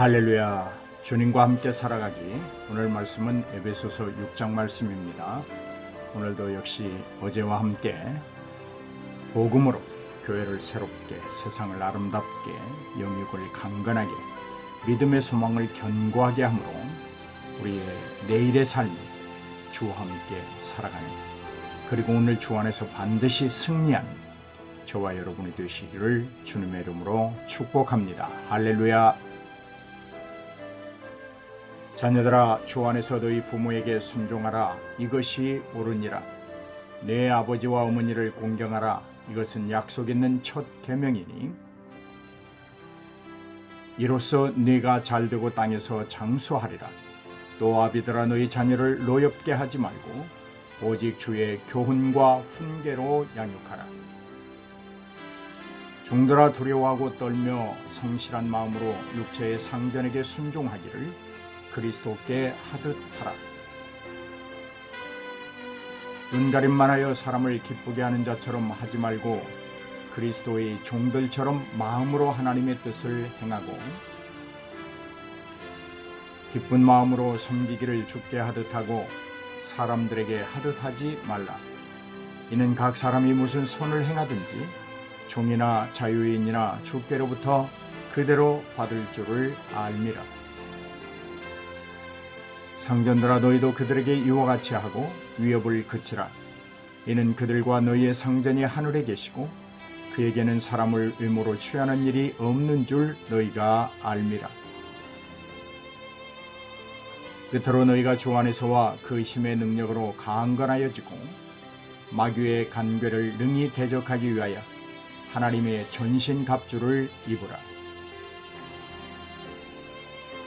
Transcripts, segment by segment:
할렐루야. 주님과 함께 살아가기. 오늘 말씀은 에베소서 6장 말씀입니다. 오늘도 역시 어제와 함께 복음으로 교회를 새롭게 세상을 아름답게 영육을 강건하게 믿음의 소망을 견고하게 함으로 우리의 내일의 삶이 주와 함께 살아가는 그리고 오늘 주 안에서 반드시 승리하는 저와 여러분이 되시기를 주님의 이름으로 축복합니다. 할렐루야. 자녀들아 주 안에서 너희 부모에게 순종하라. 이것이 옳으니라. 내 아버지와 어머니를 공경하라. 이것은 약속 있는 첫 계명이니. 이로써 네가 잘되고 땅에서 장수하리라. 또 아비들아 너희 자녀를 노엽게 하지 말고 오직 주의 교훈과 훈계로 양육하라. 종들아 두려워하고 떨며 성실한 마음으로 육체의 상전에게 순종하기를 그리스도께 하듯 하라. 눈가림만 하여 사람을 기쁘게 하는 자처럼 하지 말고 그리스도의 종들처럼 마음으로 하나님의 뜻을 행하고 기쁜 마음으로 섬기기를 죽게 하듯 하고 사람들에게 하듯 하지 말라. 이는 각 사람이 무슨 선을 행하든지 종이나 자유인이나 주께로부터 그대로 받을 줄을 알미라. 상전들아 너희도 그들에게 이와 같이 하고 위협을 그치라. 이는 그들과 너희의 상전이 하늘에 계시고 그에게는 사람을 의무로 취하는 일이 없는 줄 너희가 알미라. 끝으로 너희가 주 안에서와 그 힘의 능력으로 강건하여지고 마귀의 간괴를 능히 대적하기 위하여 하나님의 전신 갑주를 입으라.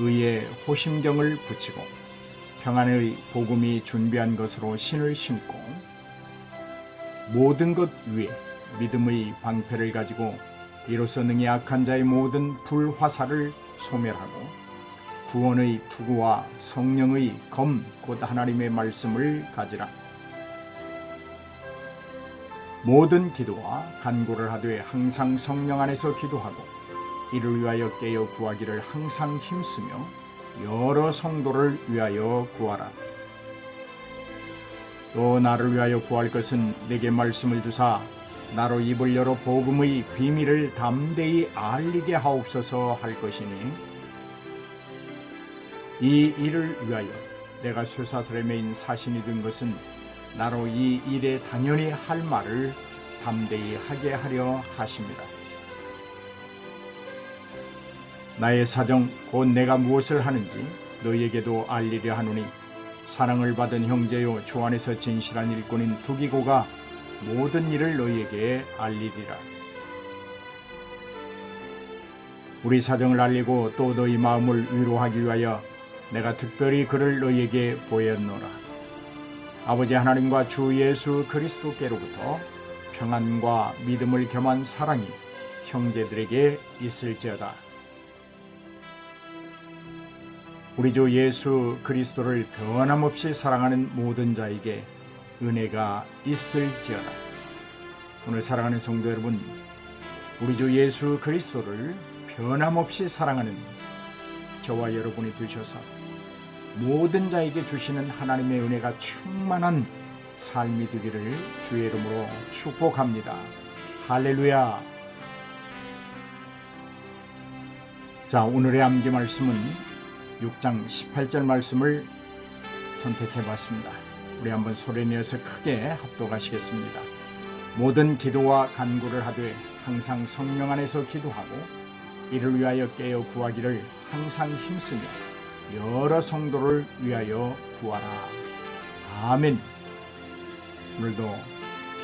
의의 호심경을 붙이고 평안의 복음이 준비한 것으로 신을 신고 모든 것 위에 믿음의 방패를 가지고 이로써 능히 악한 자의 모든 불화살을 소멸하고 구원의 투구와 성령의 검 곧 하나님의 말씀을 가지라. 모든 기도와 간구를 하되 항상 성령 안에서 기도하고 이를 위하여 깨어 구하기를 항상 힘쓰며 여러 성도를 위하여 구하라. 또 나를 위하여 구할 것은 내게 말씀을 주사 나로 입을 열어 복음의 비밀을 담대히 알리게 하옵소서 할 것이니 이 일을 위하여 내가 쇠사슬에 매인 사신이 된 것은 나로 이 일에 당연히 할 말을 담대히 하게 하려 하십니다. 나의 사정 곧 내가 무엇을 하는지 너희에게도 알리려 하노니 사랑을 받은 형제요 주 안에서 진실한 일꾼인 두기고가 모든 일을 너희에게 알리리라. 우리 사정을 알리고 또 너희 마음을 위로하기 위하여 내가 특별히 그를 너희에게 보였노라. 아버지 하나님과 주 예수 그리스도께로부터 평안과 믿음을 겸한 사랑이 형제들에게 있을지어다. 우리 주 예수 그리스도를 변함없이 사랑하는 모든 자에게 은혜가 있을지어다. 오늘 사랑하는 성도 여러분, 우리 주 예수 그리스도를 변함없이 사랑하는 저와 여러분이 되셔서 모든 자에게 주시는 하나님의 은혜가 충만한 삶이 되기를 주의 이름으로 축복합니다. 할렐루야. 자, 오늘의 암기 말씀은 6장 18절 말씀을 선택해 봤습니다. 우리 한번 소리 내어서 크게 합독하시겠습니다. 모든 기도와 간구를 하되 항상 성령 안에서 기도하고 이를 위하여 깨어 구하기를 항상 힘쓰며 여러 성도를 위하여 구하라. 아멘. 오늘도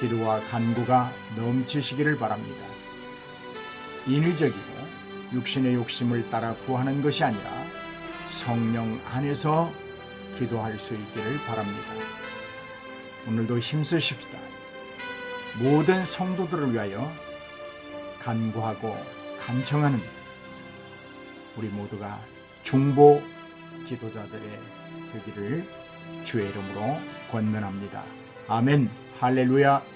기도와 간구가 넘치시기를 바랍니다. 인위적이고 육신의 욕심을 따라 구하는 것이 아니라 성령 안에서 기도할 수 있기를 바랍니다. 오늘도 힘쓰십시다. 모든 성도들을 위하여 간구하고 간청하는 우리 모두가 중보 기도자들의 되기를 주의 이름으로 권면합니다. 아멘. 할렐루야.